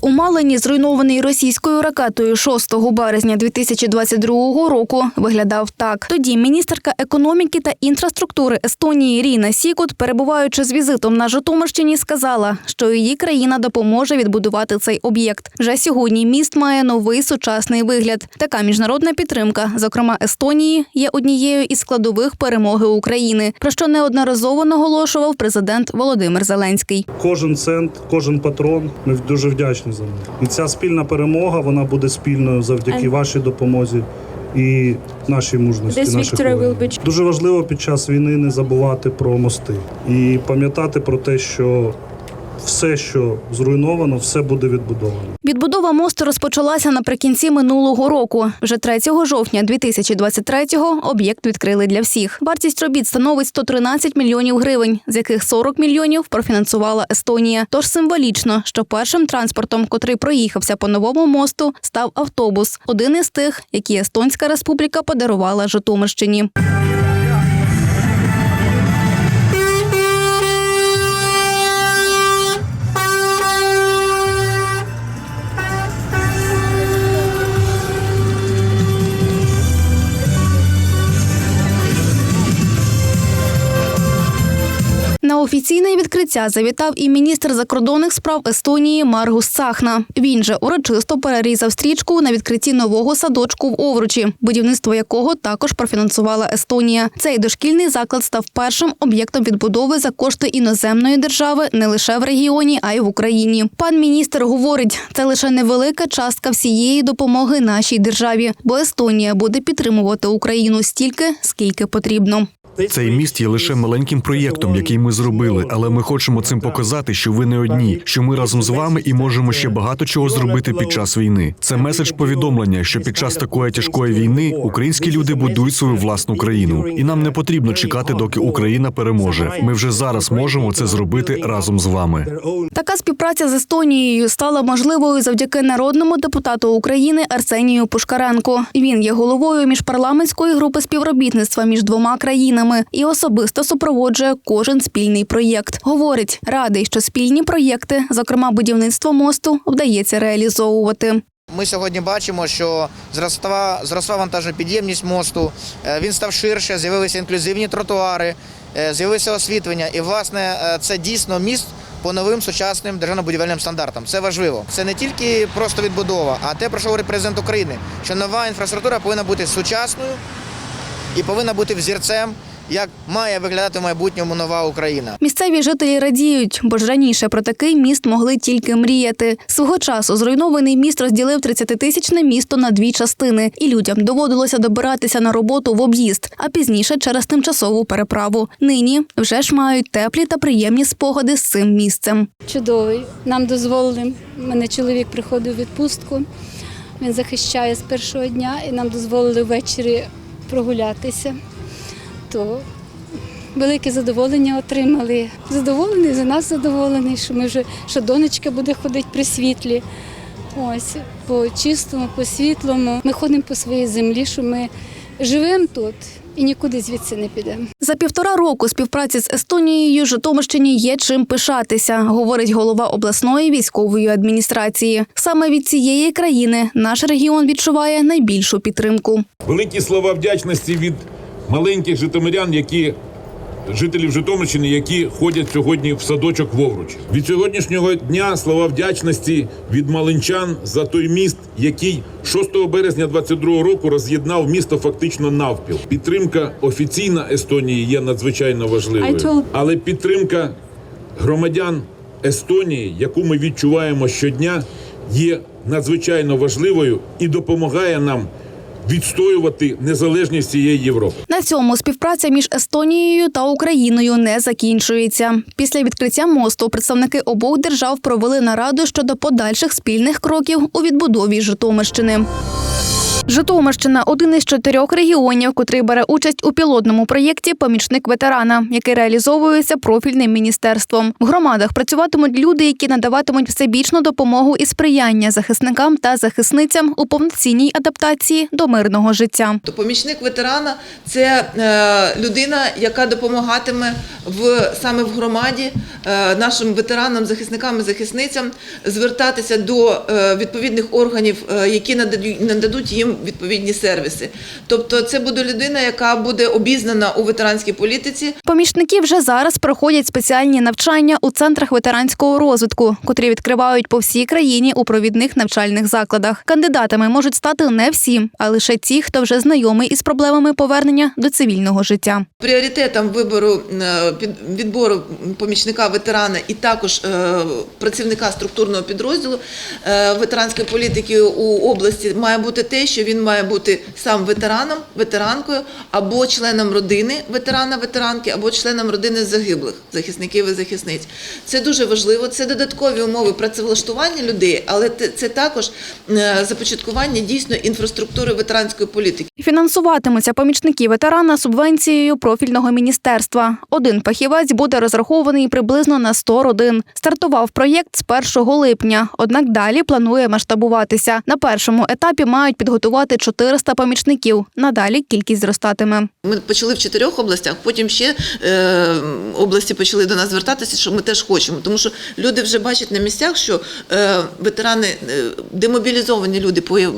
У Малині, зруйнований російською ракетою 6 березня 2022 року, виглядав так. Тоді міністерка економіки та інфраструктури Естонії Ріна Сікут, перебуваючи з візитом на Житомирщині, сказала, що її країна допоможе відбудувати цей об'єкт. Вже сьогодні міст має новий сучасний вигляд. Така міжнародна підтримка, зокрема Естонії, є однією із складових перемоги України, про що неодноразово наголошував президент Володимир Зеленський. Кожен цент, кожен патрон. Ми дуже вдячні за неї. І ця спільна перемога вона буде спільною завдяки And- вашій допомозі і нашій мужності. Наших be- Дуже важливо під час війни не забувати про мости і пам'ятати про те, що все, що зруйновано, все буде відбудовано. Відбудова мосту розпочалася наприкінці минулого року. Вже 3 жовтня 2023-го об'єкт відкрили для всіх. Вартість робіт становить 113 мільйонів гривень, з яких 40 мільйонів профінансувала Естонія. Тож символічно, що першим транспортом, котрий проїхався по новому мосту, став автобус, один із тих, які Естонська республіка подарувала Житомирщині. На офіційне відкриття завітав і міністр закордонних справ Естонії Маргус Цахна. Він же урочисто перерізав стрічку на відкритті нового садочку в Овручі, будівництво якого також профінансувала Естонія. Цей дошкільний заклад став першим об'єктом відбудови за кошти іноземної держави не лише в регіоні, а й в Україні. Пан міністр говорить, це лише невелика частка всієї допомоги нашій державі, бо Естонія буде підтримувати Україну стільки, скільки потрібно. Цей міст є лише маленьким проєктом, який ми зробили, але ми хочемо цим показати, що ви не одні, що ми разом з вами і можемо ще багато чого зробити під час війни. Це меседж повідомлення, що під час такої тяжкої війни українські люди будують свою власну країну, і нам не потрібно чекати, доки Україна переможе. Ми вже зараз можемо це зробити разом з вами. Така співпраця з Естонією стала можливою завдяки народному депутату України Арсенію Пушкаренку. Він є головою міжпарламентської групи співробітництва між двома країнами і особисто супроводжує кожен спільний проєкт. Говорить, радий, що спільні проєкти, зокрема будівництво мосту, вдається реалізовувати. Ми сьогодні бачимо, що зросла, зросла вантажна підємність мосту, е, він став ширше, з'явилися інклюзивні тротуари, е, з'явилося освітлення. І, власне, е, це дійсно міст по новим сучасним державно-будівельним стандартам. Це важливо. Це не тільки просто відбудова, а те, про що говорить президент України, що нова інфраструктура повинна бути сучасною і повинна бути взірцем, як має виглядати в майбутньому нова Україна. Місцеві жителі радіють, бо ж раніше про такий міст могли тільки мріяти. Свого часу зруйнований міст розділив 30-тисячне місто на дві частини, і людям доводилося добиратися на роботу в об'їзд, а пізніше через тимчасову переправу. Нині вже ж мають теплі та приємні спогади з цим місцем. чудовий. Нам дозволили. Мене чоловік приходив у відпустку. Він захищає з першого дня і нам дозволили ввечері прогулятися. То велике задоволення отримали. Задоволений за нас задоволений, що ми вже що донечка буде ходити при світлі. Ось по чистому, по світлому. Ми ходимо по своїй землі, що ми живемо тут і нікуди звідси не підемо. За півтора року співпраці з Естонією Житомирщині є чим пишатися, говорить голова обласної військової адміністрації. Саме від цієї країни наш регіон відчуває найбільшу підтримку. Великі слова вдячності від маленьких житомирян, які жителів Житомирщини, які ходять сьогодні в садочок в Овручі. Від сьогоднішнього дня слова вдячності від малинчан за той міст, який 6 березня 22 року роз'єднав місто фактично навпіл. Підтримка офіційна Естонії є надзвичайно важливою, але підтримка громадян Естонії, яку ми відчуваємо щодня, є надзвичайно важливою і допомагає нам відстоювати незалежність цієї Європи. На цьому співпраця між Естонією та Україною не закінчується. Після відкриття мосту представники обох держав провели нараду щодо подальших спільних кроків у відбудові Житомирщини. Житомирщина один із чотирьох регіонів, котрий бере участь у пілотному проєкті Помічник ветерана, який реалізовується профільним міністерством. В громадах працюватимуть люди, які надаватимуть всебічну допомогу і сприяння захисникам та захисницям у повноцінній адаптації до мирного життя. Помічник ветерана це е, людина, яка допомагатиме в саме в громаді е, нашим ветеранам, захисникам і захисницям звертатися до е, відповідних органів, які нададуть їм відповідні сервіси. Тобто, це буде людина, яка буде обізнана у ветеранській політиці, Помічники вже зараз проходять спеціальні навчання у центрах ветеранського розвитку, котрі відкривають по всій країні у провідних навчальних закладах. Кандидатами можуть стати не всі, а лише ті, хто вже знайомий із проблемами повернення до цивільного життя. Пріоритетом вибору е, відбору помічника ветерана і також е, працівника структурного підрозділу е, ветеранської політики у області має бути те, що він має бути сам ветераном, ветеранкою або членом родини ветерана, ветеранки, або членом родини загиблих захисників і захисниць. Це дуже важливо. Це додаткові умови працевлаштування людей, але це також е, започаткування дійсно інфраструктури ветеранської політики. Фінансуватимуться помічники ветерана субвенцією профільного міністерства. Один фахівець буде розрахований приблизно на 100 родин. Стартував проєкт з 1 липня, однак далі планує масштабуватися. На першому етапі мають підготувати 400 помічників. Надалі кількість зростатиме. Ми почали в чотирьох областях, потім ще е, області почали до нас звертатися, що ми теж хочемо. Тому що люди вже бачать на місцях, що е, ветерани, е, демобілізовані люди по-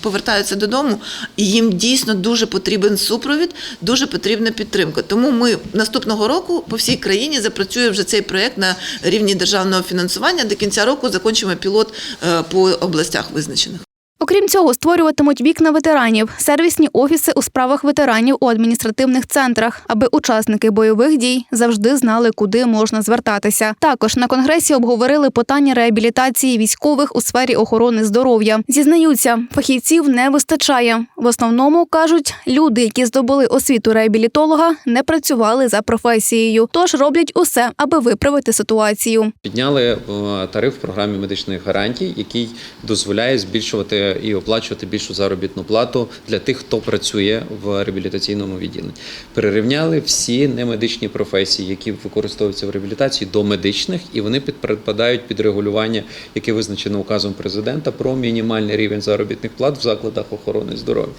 повертаються додому, і їм дійсно дуже потрібен супровід, дуже потрібна підтримка. Тому ми наступного року по всій країні запрацює вже цей проект на рівні державного фінансування. До кінця року закінчимо пілот е, по областях визначених. Окрім цього, створюватимуть вікна ветеранів, сервісні офіси у справах ветеранів у адміністративних центрах, аби учасники бойових дій завжди знали, куди можна звертатися. Також на конгресі обговорили питання реабілітації військових у сфері охорони здоров'я. Зізнаються, фахівців не вистачає. В основному кажуть, люди, які здобули освіту реабілітолога, не працювали за професією, тож роблять усе, аби виправити ситуацію. Підняли е, тариф в програмі медичних гарантій, який дозволяє збільшувати і оплачувати більшу заробітну плату для тих, хто працює в реабілітаційному відділенні. Перерівняли всі немедичні професії, які використовуються в реабілітації, до медичних, і вони підпадають під регулювання, яке визначено указом президента про мінімальний рівень заробітних плат в закладах охорони здоров'я.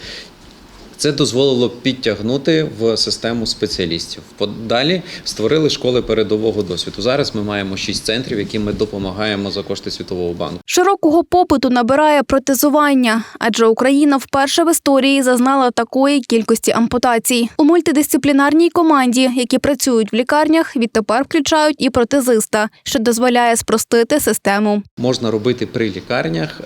Це дозволило підтягнути в систему спеціалістів. Подалі створили школи передового досвіду. Зараз ми маємо шість центрів, яким ми допомагаємо за кошти Світового банку. Широкого попиту набирає протезування, адже Україна вперше в історії зазнала такої кількості ампутацій. У мультидисциплінарній команді, які працюють в лікарнях, відтепер включають і протезиста, що дозволяє спростити систему. Можна робити при лікарнях.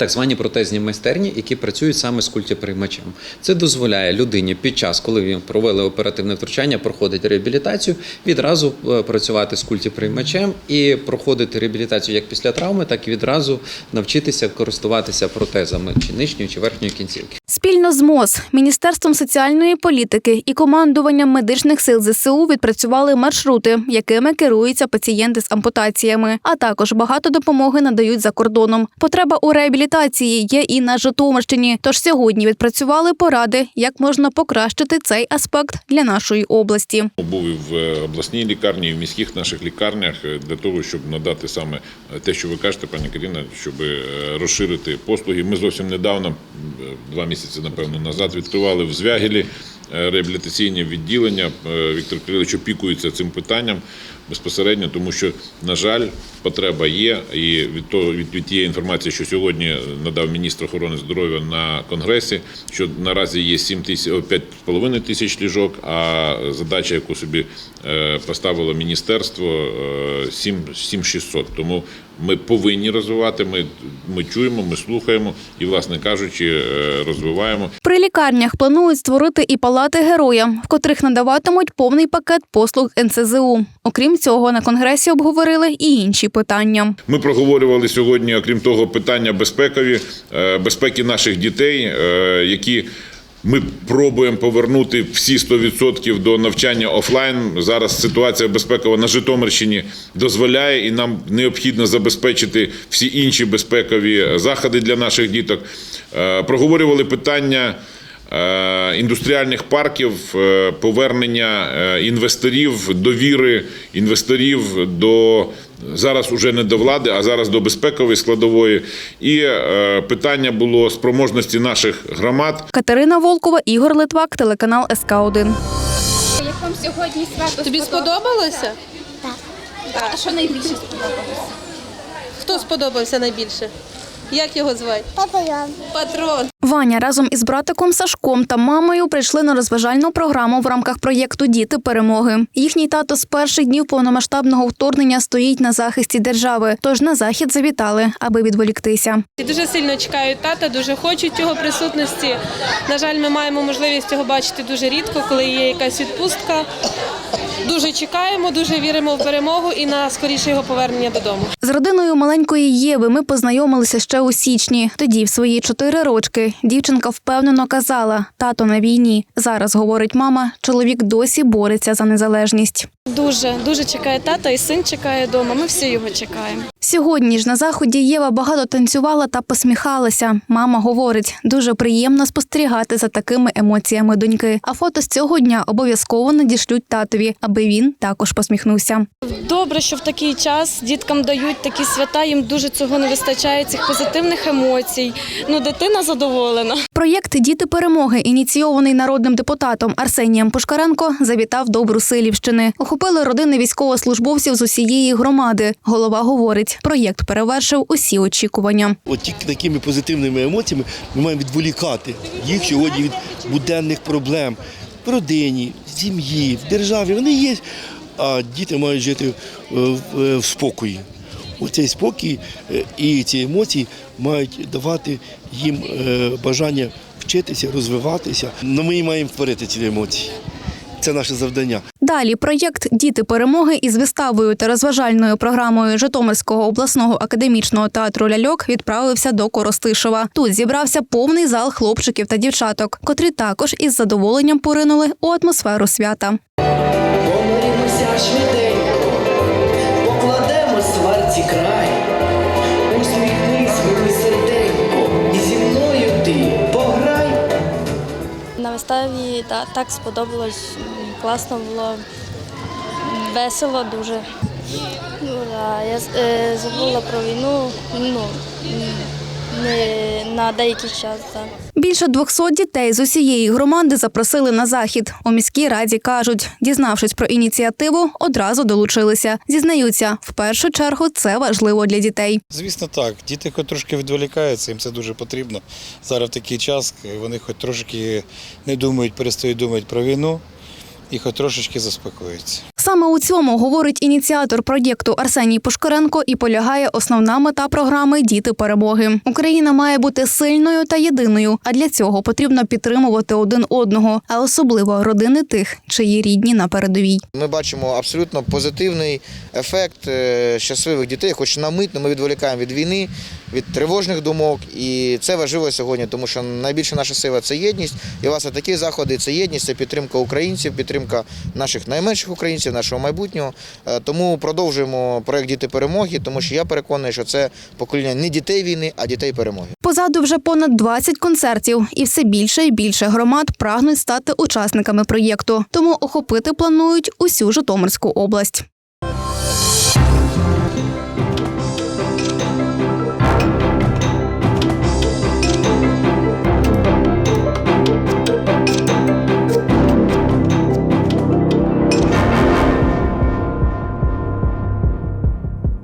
Так звані протезні майстерні, які працюють саме з культіприймачем. Це дозволяє людині під час, коли він провели оперативне втручання, проходить реабілітацію, відразу е, працювати з культіприймачем і проходити реабілітацію як після травми, так і відразу навчитися користуватися протезами чи нижньої, чи верхньої кінцівки. Спільно з МОЗ, Міністерством соціальної політики і командуванням медичних сил ЗСУ відпрацювали маршрути, якими керуються пацієнти з ампутаціями. А також багато допомоги надають за кордоном. Потреба у реабілітації є і на Житомирщині. Тож сьогодні відпрацювали поради, як можна покращити цей аспект для нашої області. Був і в е, обласній лікарні, і в міських наших лікарнях е, для того, щоб надати саме е, те, що ви кажете, пані Каріна, щоб розширити послуги. Ми зовсім недавно, два місяці напевно назад, відкривали в Звягелі е, реабілітаційне відділення. Е, Віктор Кирилович опікується цим питанням безпосередньо, тому що, на жаль, потреба є. І від того від, від тієї інформації, що сьогодні надав міністр охорони здоров'я на конгресі, що наразі є 7 тисяч, о, 5,5 тисяч ліжок, а задача, яку собі е, поставило міністерство, е, 7, 7600. Тому ми повинні розвивати. Ми, ми чуємо, ми слухаємо і, власне кажучи, е, розвиваємо. При лікарнях планують створити і палати героя, в котрих надаватимуть повний пакет послуг НСЗУ. Окрім цього, на конгресі обговорили і інші питання. Ми проговорювали сьогодні, окрім того, питання безпекові, е, безпеки наших дітей, е, які Ми пробуємо повернути всі 100% до навчання офлайн. Зараз ситуація безпекова на Житомирщині дозволяє, і нам необхідно забезпечити всі інші безпекові заходи для наших діток. Е, Проговорювали питання. Е, Індустріальних парків, е, повернення е, інвесторів, довіри інвесторів до зараз уже не до влади, а зараз до безпекової складової. І питання було спроможності наших громад Катерина Волкова, Ігор Литвак, телеканал СК 1 Як вам сьогодні свято Тобі сподобалося? А що найбільше сподобалося? Хто сподобався найбільше? Як його звати? Патрон. Патрон. Ваня разом із братиком Сашком та мамою прийшли на розважальну програму в рамках проєкту Діти перемоги. Їхній тато з перших днів повномасштабного вторгнення стоїть на захисті держави. Тож на захід завітали, аби відволіктися. Дуже сильно чекають тата, дуже хочуть його присутності. На жаль, ми маємо можливість його бачити дуже рідко, коли є якась відпустка. Дуже чекаємо, дуже віримо в перемогу і на скоріше його повернення додому. З родиною маленької Єви ми познайомилися ще у січні. Тоді, в свої чотири рочки, дівчинка впевнено казала: тато на війні. Зараз говорить мама, чоловік досі бореться за незалежність. Дуже дуже чекає тата, і син чекає вдома. Ми всі його чекаємо. Сьогодні ж на заході Єва багато танцювала та посміхалася. Мама говорить, дуже приємно спостерігати за такими емоціями доньки. А фото з цього дня обов'язково надішлють татові, аби він також посміхнувся. Добре, що в такий час діткам дають такі свята. Їм дуже цього не вистачає, цих позитивних емоцій. Ну, дитина задоволена. Проєкт Діти перемоги, ініційований народним депутатом Арсенієм Пушкаренко, завітав до Брусилівщини. Охопили родини військовослужбовців з усієї громади. Голова говорить, проєкт перевершив усі очікування. От тільки такими позитивними емоціями ми маємо відволікати їх сьогодні від буденних проблем в родині, в сім'ї, в державі. Вони є, а діти мають жити е, е, в спокої. Оцей спокій е, і ці емоції мають давати їм е, бажання вчитися, розвиватися. Ну, ми маємо творити ці емоції. Це наше завдання. Далі проєкт Діти перемоги із виставою та розважальною програмою Житомирського обласного академічного театру ляльок відправився до Коростишева. Тут зібрався повний зал хлопчиків та дівчаток, котрі також із задоволенням поринули у атмосферу свята. Помиримося швиденько, так сподобалось, класно було, весело дуже. Ну, я е, забула про війну. Ну, на деякий час. Так. Більше 200 дітей з усієї громади запросили на захід. У міській раді кажуть, дізнавшись про ініціативу, одразу долучилися. Зізнаються, в першу чергу це важливо для дітей. Звісно, так. Діти хоч трошки відволікаються, їм це дуже потрібно. Зараз в такий час вони хоч трошки не думають, перестають думати про війну і хоч трошечки заспокоюються. Саме у цьому говорить ініціатор проєкту Арсеній Пушкаренко і полягає основна мета програми Діти перемоги. Україна має бути сильною та єдиною, а для цього потрібно підтримувати один одного, а особливо родини тих, чиї рідні на передовій. Ми бачимо абсолютно позитивний ефект е, щасливих дітей, хоч на мить ми відволікаємо від війни, від тривожних думок. І це важливо сьогодні, тому що найбільша наша сила це єдність. І власне такі заходи це єдність, це підтримка українців, підтримка наших найменших українців, нашого майбутнього. Е, Тому продовжуємо проект Діти перемоги, тому що я переконаний, що це покоління не дітей війни, а дітей перемоги. Позаду вже понад 20 концертів, і все більше і більше громад прагнуть стати учасниками проєкту. Тому охопити планують усю Житомирську область.